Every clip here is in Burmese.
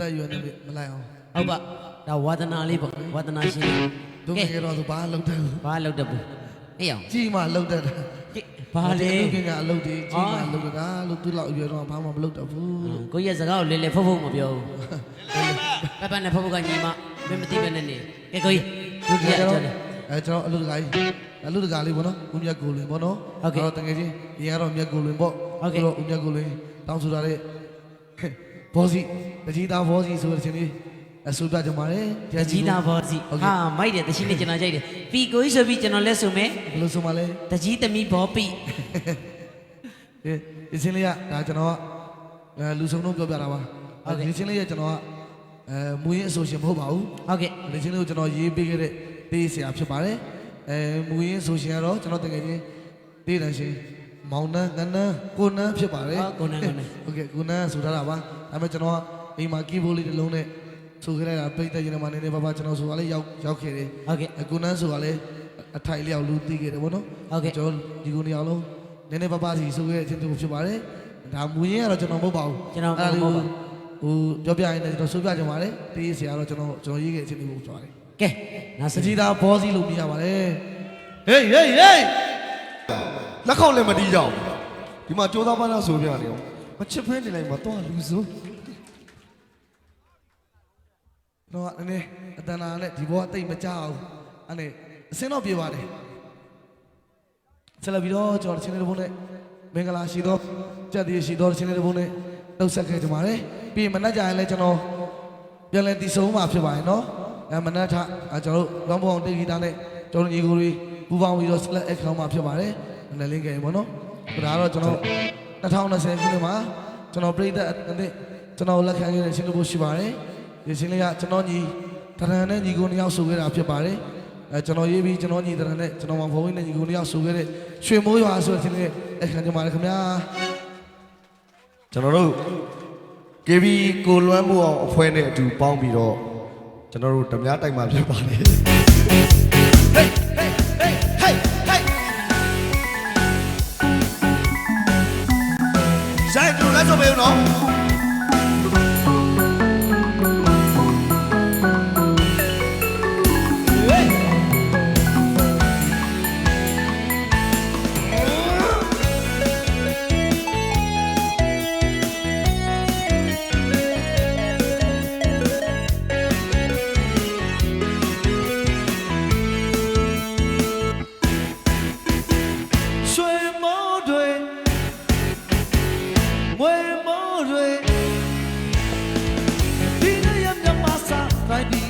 သက်ရွယ်နေပြီမလိုက်အောင်ဟုတ်ပါဒါဝါသနာလေးပေါ့ဝါသနာရှင်လေးတို့ငယ်တော့သူဘာလုပ်တယ်လဲဘာလောက်တဘူးအေးအောင်ကြီးမှလုပ်တတ်တာဘာလဲလူငယ်ကအလုပ်တွေကြီးမှလုပ်တာလို့သူ့လောက်အရွယ်တော့ဘာမှမလုပ်တတ်ဘူးကိုရဲ့စကားကိုလေလေဖုတ်ဖုတ်မပြောဘူးပပနဲ့ဖုတ်ဖုတ်ကညီမမင်းမသိပဲနဲ့နေကဲကိုကြီးဒုတိယကျွန်ကျောတော််လေအဲကျွန်တော်အလုပ်တကာကြီးအလုပ်တကာလေးပေါ့နော်ဦးမြတ်ကိုလွင်ပေါ့နော်ဟုတ်ကဲ့တော့တကယ်ချင်းဒီကတော့မြတ်ကိုလွင်ပေါ့ဟုတ်ကဲ့တော့ဦးမြတ်ကိုလွင်တောင်းဆိုတာလေ ဘောစီတကြီးသားဘောစီဆိုတဲ့ချင်းလေးအဆူပြကြပါလေတကြီးသားဘောစီဟုတ်ကဲ့ဟာမိုက်တယ်တရှိနေကျွန်တော်ကြိုက်တယ်ပီကိုကြီးဆိုပြီးကျွန်တော်လက်ဆိုမယ်ဘယ်လိုဆိုမှလဲတကြီးသမီးဘောပီဒီဒီချင်းလေးကဒါကျွန်တော်ကအဲလူဆုံးတော့ပြောပြတာပါဟုတ်ကဲ့ဒီချင်းလေးကကျွန်တော်ကအဲမူရင်းအဆိုရှင်မဟုတ်ပါဘူးဟုတ်ကဲ့ဒီချင်းလေးကိုကျွန်တော်ရေးပေးခဲ့တဲ့တေးဆရာဖြစ်ပါတယ်အဲမူရင်းအဆိုရှင်ကတော့ကျွန်တော်တကယ်ချင်းတေးတန်ရှင်မောင်နှန်းငန်းနှန်းကိုနှန်းဖြစ်ပါတယ်ဟောကိုနန်းကိုနန်းဟုတ်ကဲ့ကိုနှန်းဆိုထားတာပါ ဒါပေမဲ့ကျွန်တော်ကအိမ်မှာကီးဘိုးလေးတစ်လုံးနဲ့ဆိုခဲ့လိုက်တာပြိတ္တရင်မှာနေနေပါပါကျွန်တော်ဆိုတာလေးရောက်ရောက်ခဲ့တယ်ဟုတ်ကဲ့အကူနန်းဆိုတာလေအထိုင်လျောက်လူသိခဲ့တယ်ဗောနော်ဟုတ်ကဲ့ကျွန်တော်ဒီကိုနေအောင်လုံးနည်းနည်းပါးပါးစီဆိုခဲ့တဲ့အချင်းတူဖြစ်ပါတယ်ဒါမူရင်းကတော့ကျွန်တော်မဟုတ်ပါဘူးကျွန်တော်မအဲ့ဒါလေးဟုတ်ပါဟိုပြောပြရင်လည်းကျွန်တော်ဆိုပြကြပါမယ်တေးဆရာတော့ကျွန်တော်ကျွန်တော်ရေးခဲ့တဲ့အချင်းတူဖြစ်ပါတယ်ကဲနားစစကြကြီးည့်သားဘောစီလို့ပြရပါတယ်ဟေးဟေးဟေးလက်ခေါက်လည်းမတီးကြအောင်ဒီမှာကြိုးသားပန်းသားဆိုပြနေအောင်မချစ်ဖဲနေလိုက်မှာတော့လူစိုး တော့နည်းနည်းအတန်လာနဲ့ဒီဘောကတိတ်မကြအောင်အဲ့နဲ့အစင်းတော့ပြေပါတယ်ဆက်လက်ပြီးတော့ကျွန်တော်ချင်းလေးတစ်ပုံနဲ့မင်္ဂလာရှိသောကြက်တည်းရှိသောချင်းလေးတစ်ပုံနဲ့နှုတ်ဆက်ခဲ့ကြပါတယ်ပြီးရင်မနက်ကြရင်လည်းကျွန်တော်ပြန်လည်တည်ဆုံးမှာဖြစ်ပါတယ်နော်အဲမနက်ထအဲကျွန်တော်တို့လောင်းပေါင်းတေဂီတာနဲ့ကျွန်တော်ညီကိုတွေပူပေါင်းပြီးတော့ဆက်လက်အခမ်းမှာဖြစ်ပါတယ်နည်းလင်းခဲ့ပေါ့နော်ဒါကတော့ကျွန်တော်2020ခုနှစ်မှာကျွန်တော်ပြည်သက်အတဲ့ကျွန်တော်လက်ခံခဲ့တဲ့ချင်းလေးပုံရှိပါတယ် ဒီချင်းလေးကကျွန်တော်ညီတရံနဲ့ညီကိုနှစ်ယောက်ဆိုခဲ့တာဖြစ်ပါတယ်အဲကျွန်တော်ရေးပြီးကျွန်တော်ညီတရံနဲ့ကျွန်တော်မောင်ဖုန်းနဲ့ညီကိုနှစ်ယောက်ဆိုခဲ့တဲ့ရွှေမိုးရွာဆိုတဲ့ချင်းလေးအခမ်းကြပါတယ်ခင်ဗျာကျွန်တော်တို့ KB ကိုလွမ်းမှုအောင်အဖွဲ့နဲ့အတူပေါင်းပြီးတော့ကျွန်တော်တို့ဓမြတိုက်မှာဖြစ်ပါတယ်ဆိုင်တူလက်ဆောင်ပေးဦးနော် တွေဒီနေ့ရမြမစာတိုင်းဒီလုံး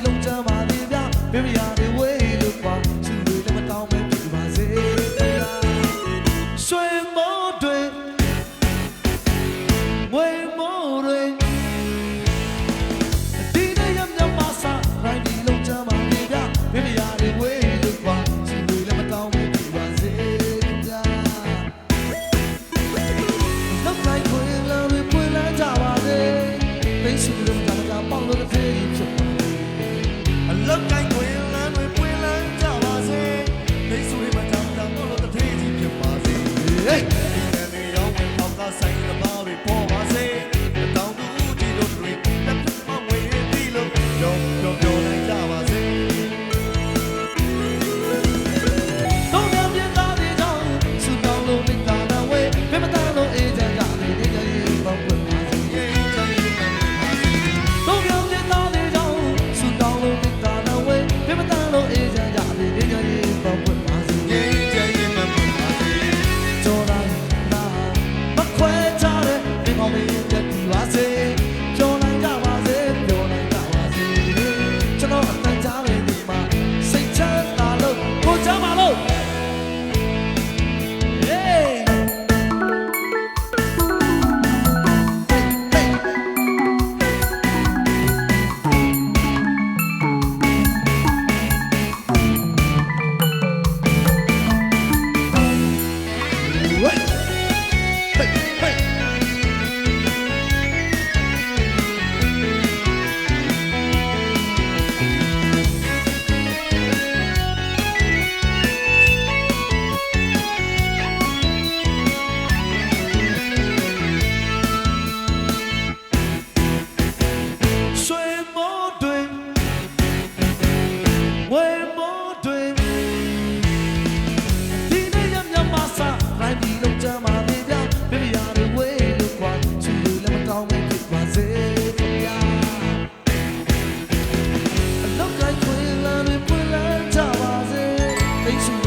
Thanks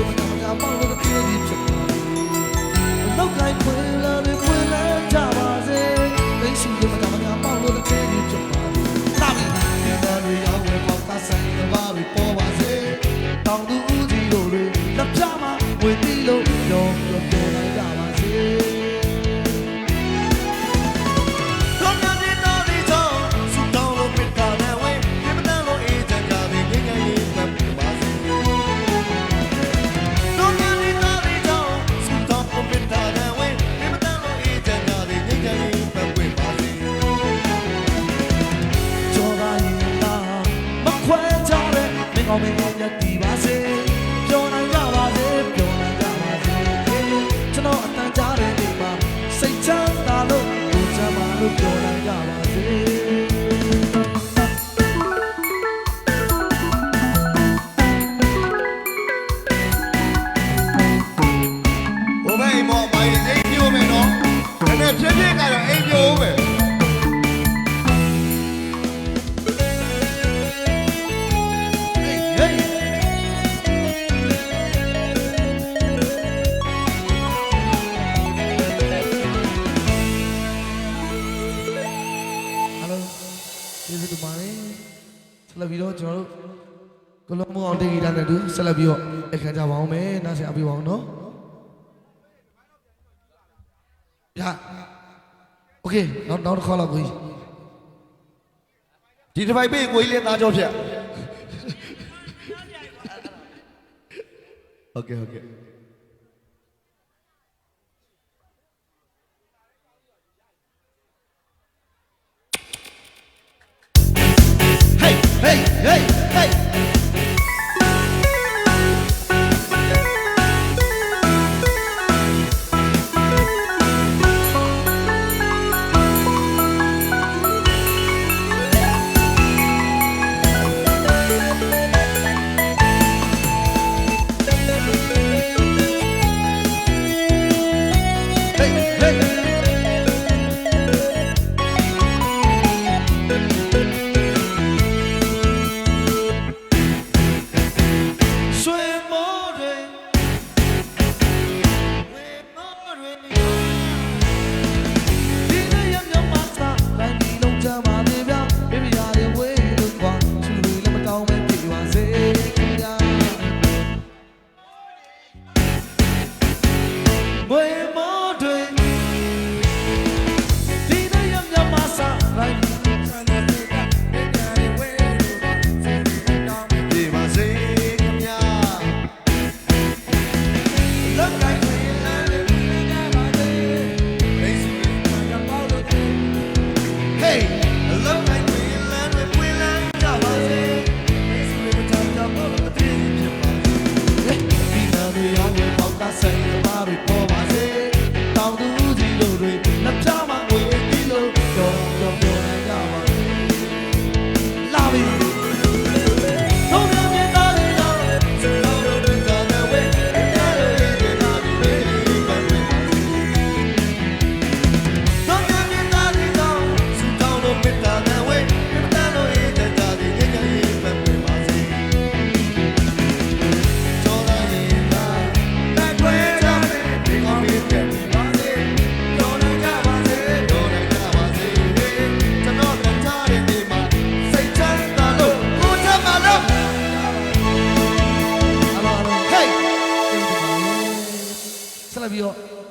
come ကိုလုံးမအောင်တေဂီတာနဲ့တူဆက်လက်ပြီးတော့အခမ်းကြပါအောင်မယ်နားဆင်အပြည့်ပါအောင်နော်ရโอเคနောက်နောက်တစ်ခေါက်လောက်ကိုကြီးဒီတစ်ပိုက်ပေးကိုကြီးလည်းသားကြောဖြတ်โอเคโอเค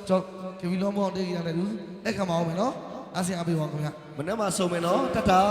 ကျော်ကဗီလုံးမောင်းတေးရတယ်သူအဲ့ခါမအောင်မယ်နော်အားစင်အပေးပါခင်ဗျာမနေ့မှဆုံမယ်နော်တတ်တာ